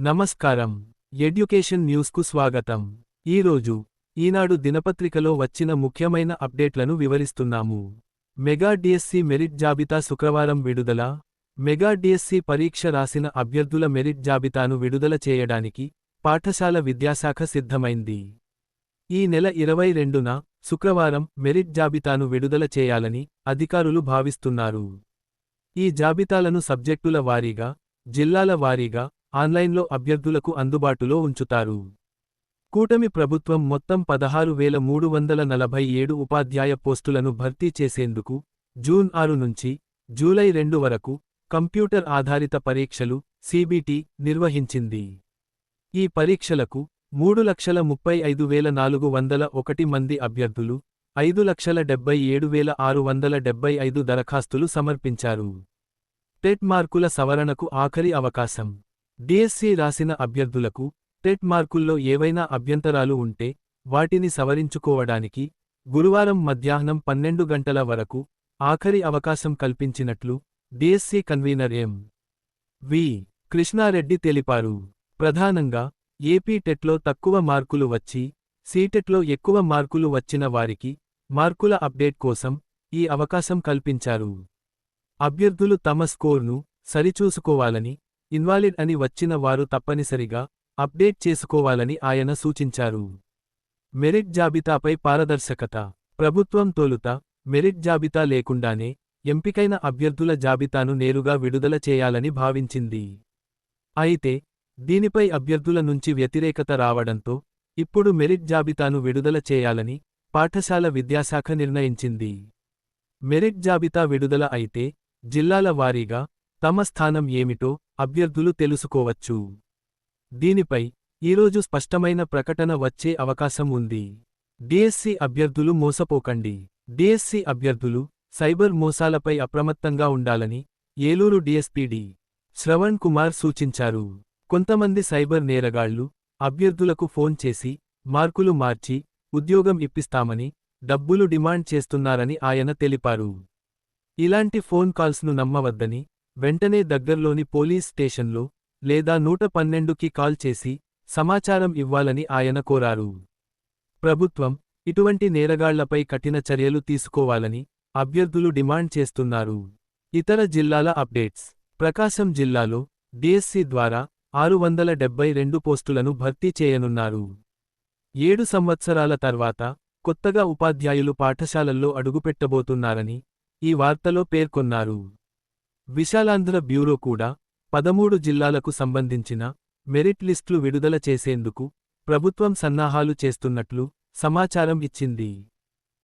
నమస్కారం. ఎడ్యుకేషన్ న్యూస్కు స్వాగతం. ఈరోజు ఈనాడు దినపత్రికలో వచ్చిన ముఖ్యమైన అప్డేట్లను వివరిస్తున్నాము. మెగా డిఎస్సి మెరిట్ జాబితా శుక్రవారం విడుదల మెగా డిఎస్సి పరీక్ష రాసిన అభ్యర్థుల మెరిట్ జాబితాను విడుదల చేయడానికి పాఠశాల విద్యాశాఖ సిద్ధమైంది. ఈ నెల ఇరవై రెండున శుక్రవారం మెరిట్ జాబితాను విడుదల చేయాలని అధికారులు భావిస్తున్నారు. ఈ జాబితాలను సబ్జెక్టుల వారీగా జిల్లాల వారీగా ఆన్లైన్లో అభ్యర్థులకు అందుబాటులో ఉంచుతారు. కూటమి ప్రభుత్వం మొత్తం పదహారు వేల మూడు వందల నలభై ఏడు ఉపాధ్యాయ పోస్టులను భర్తీ చేసేందుకు జూన్ ఆరు నుంచి జూలై రెండు వరకు కంప్యూటర్ ఆధారిత పరీక్షలు సిబిటి నిర్వహించింది. ఈ పరీక్షలకు మూడు లక్షల ముప్పై ఐదు వేల నాలుగు వందల ఒకటి మంది అభ్యర్థులు ఐదు లక్షల డెబ్బై ఏడు వేల ఆరు వందల డెబ్బై ఐదు దరఖాస్తులు సమర్పించారు. టెట్ మార్కుల సవరణకు ఆఖరి అవకాశం. డిఎస్సి రాసిన అభ్యర్థులకు టెట్ మార్కుల్లో ఏవైనా అభ్యంతరాలు ఉంటే వాటిని సవరించుకోవడానికి గురువారం మధ్యాహ్నం పన్నెండు గంటల వరకు ఆఖరి అవకాశం కల్పించినట్లు DSC convener M. V. Krishna Reddy తెలిపారు. ప్రధానంగా ఏపీ టెట్లో తక్కువ మార్కులు వచ్చి సీటెట్లో ఎక్కువ మార్కులు వచ్చిన వారికి మార్కుల అప్డేట్ కోసం ఈ అవకాశం కల్పించారు. అభ్యర్థులు తమ స్కోర్ను సరిచూసుకోవాలని ఇన్వాలిడ్ అని వచ్చిన వారు తప్పనిసరిగా అప్డేట్ చేసుకోవాలని ఆయన సూచించారు. మెరిట్ జాబితాపై పారదర్శకత. ప్రభుత్వం తొలుత మెరిట్ జాబితా లేకుండానే ఎంపికైన అభ్యర్థుల జాబితాను నేరుగా విడుదల చేయాలని భావించింది. అయితే దీనిపై అభ్యర్థుల నుంచి వ్యతిరేకత రావడంతో ఇప్పుడు మెరిట్ జాబితాను విడుదల చేయాలని పాఠశాల విద్యాశాఖ నిర్ణయించింది. మెరిట్ జాబితా విడుదల అయితే జిల్లాల వారీగా తమ స్థానం ఏమిటో అభ్యర్థులు తెలుసుకోవచ్చు. దీనిపై ఈరోజు స్పష్టమైన ప్రకటన వచ్చే అవకాశం ఉంది. డిఎస్సి అభ్యర్థులు మోసపోకండి. డిఎస్సి అభ్యర్థులు సైబర్ మోసాలపై అప్రమత్తంగా ఉండాలని ఏలూరు డిఎస్పీడి శ్రవణ్ కుమార్ సూచించారు. కొంతమంది సైబర్ నేరగాళ్ళు అభ్యర్థులకు ఫోన్ చేసి మార్కులు మార్చి ఉద్యోగం ఇప్పిస్తామని డబ్బులు డిమాండ్ చేస్తున్నారని ఆయన తెలిపారు. ఇలాంటి ఫోన్ కాల్స్ను నమ్మవద్దని వెంటనే దగ్గర్లోని పోలీస్ స్టేషన్లో లేదా నూట పన్నెండుకి కాల్ చేసి సమాచారం ఇవ్వాలని ఆయన కోరారు. ప్రభుత్వం ఇటువంటి నేరగాళ్ళపై కఠిన చర్యలు తీసుకోవాలని అభ్యర్థులు డిమాండ్ చేస్తున్నారు. ఇతర జిల్లాల అప్డేట్స్. ప్రకాశం జిల్లాలో డిఎస్సి ద్వారా ఆరు వందల డెబ్బై రెండు పోస్టులను భర్తీ చేయనున్నారు. ఏడు సంవత్సరాల తర్వాత కొత్తగా ఉపాధ్యాయులు పాఠశాలల్లో అడుగుపెట్టబోతున్నారని ఈ వార్తలో పేర్కొన్నారు. విశాలాంధ్ర బ్యూరో కూడా పదమూడు జిల్లాలకు సంబంధించిన మెరిట్ లిస్టులు విడుదల చేసేందుకు ప్రభుత్వం సన్నాహాలు చేస్తున్నట్లు సమాచారం ఇచ్చింది.